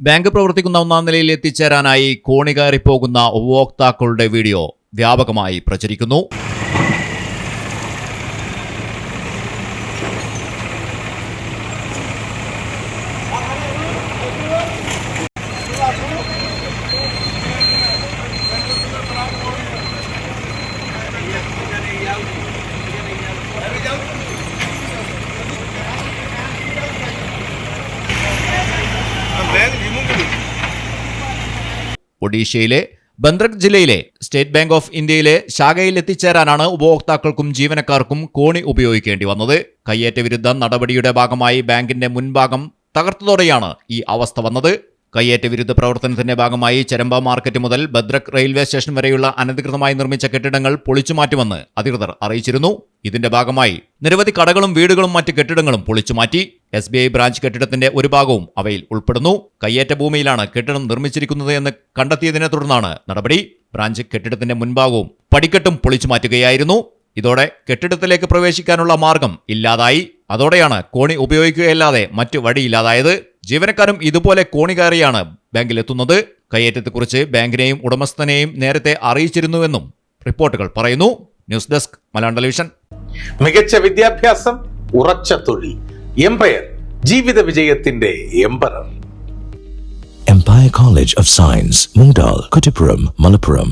Bank പ്രവർത്തിക്കുന്ന ഒന്നാം നിലയിൽ എത്തിച്ചേരാനായി കോണി കയറിപ്പോകുന്ന ഉപഭോക്താക്കളുടെ വീഡിയോ വ്യാപകമായി പ്രചരിക്കുന്നു. ഒഡീഷയിലെ ബന്ദ്രക് ജില്ലയിലെ സ്റ്റേറ്റ് ബാങ്ക് ഓഫ് ഇന്ത്യയിലെ ശാഖയിൽ എത്തിച്ചേരാനാണ് ഉപഭോക്താക്കൾക്കും ജീവനക്കാർക്കും കോണി ഉപയോഗിക്കേണ്ടി വന്നത്. കയ്യേറ്റ വിരുദ്ധ നടപടിയുടെ ഭാഗമായി ബാങ്കിന്റെ മുൻഭാഗം തകർത്തതോടെയാണ് ഈ അവസ്ഥ വന്നത്. കയ്യേറ്റ വിരുദ്ധ പ്രവർത്തനത്തിന്റെ ഭാഗമായി ചെരമ്പ മാർക്കറ്റ് മുതൽ ഭദ്രക് റെയിൽവേ സ്റ്റേഷൻ വരെയുള്ള അനധികൃതമായി നിർമ്മിച്ച കെട്ടിടങ്ങൾ പൊളിച്ചുമാറ്റുമെന്ന് അധികൃതർ അറിയിച്ചിരുന്നു. ഇതിന്റെ ഭാഗമായി നിരവധി കടകളും വീടുകളും മറ്റ് കെട്ടിടങ്ങളും പൊളിച്ചുമാറ്റി. എസ് ബി ഐ ബ്രാഞ്ച് കെട്ടിടത്തിന്റെ ഒരു ഭാഗവും അവയിൽ ഉൾപ്പെടുന്നു. കയ്യേറ്റ ഭൂമിയിലാണ് കെട്ടിടം നിർമ്മിച്ചിരിക്കുന്നത് എന്ന് കണ്ടെത്തിയതിനെ തുടർന്നാണ് നടപടി. ബ്രാഞ്ച് കെട്ടിടത്തിന്റെ മുൻഭാഗവും പടിക്കെട്ടും പൊളിച്ചു മാറ്റുകയായിരുന്നു. ഇതോടെ കെട്ടിടത്തിലേക്ക് പ്രവേശിക്കാനുള്ള മാർഗം ഇല്ലാതായി. അതോടെയാണ് കോണി ഉപയോഗിക്കുകയല്ലാതെ മറ്റു വഴിയില്ലാതായത്. ജീവനക്കാരും ഇതുപോലെ കോണി കയറിയാണ് ബാങ്കിലെത്തുന്നത്. കയ്യേറ്റത്തെക്കുറിച്ച് ബാങ്കിനെയും ഉടമസ്ഥനെയും നേരത്തെ അറിയിച്ചിരുന്നുവെന്നും റിപ്പോർട്ടുകൾ പറയുന്നു. News desk Malayalam television. മികച്ച വിദ്യാഭ്യാസം ഉറച്ച തൊഴിൽ. എംപയർ ജീവിത വിജയത്തിന്റെ emperor Empire College of Science, Mundal, Kuttipuram, Malappuram.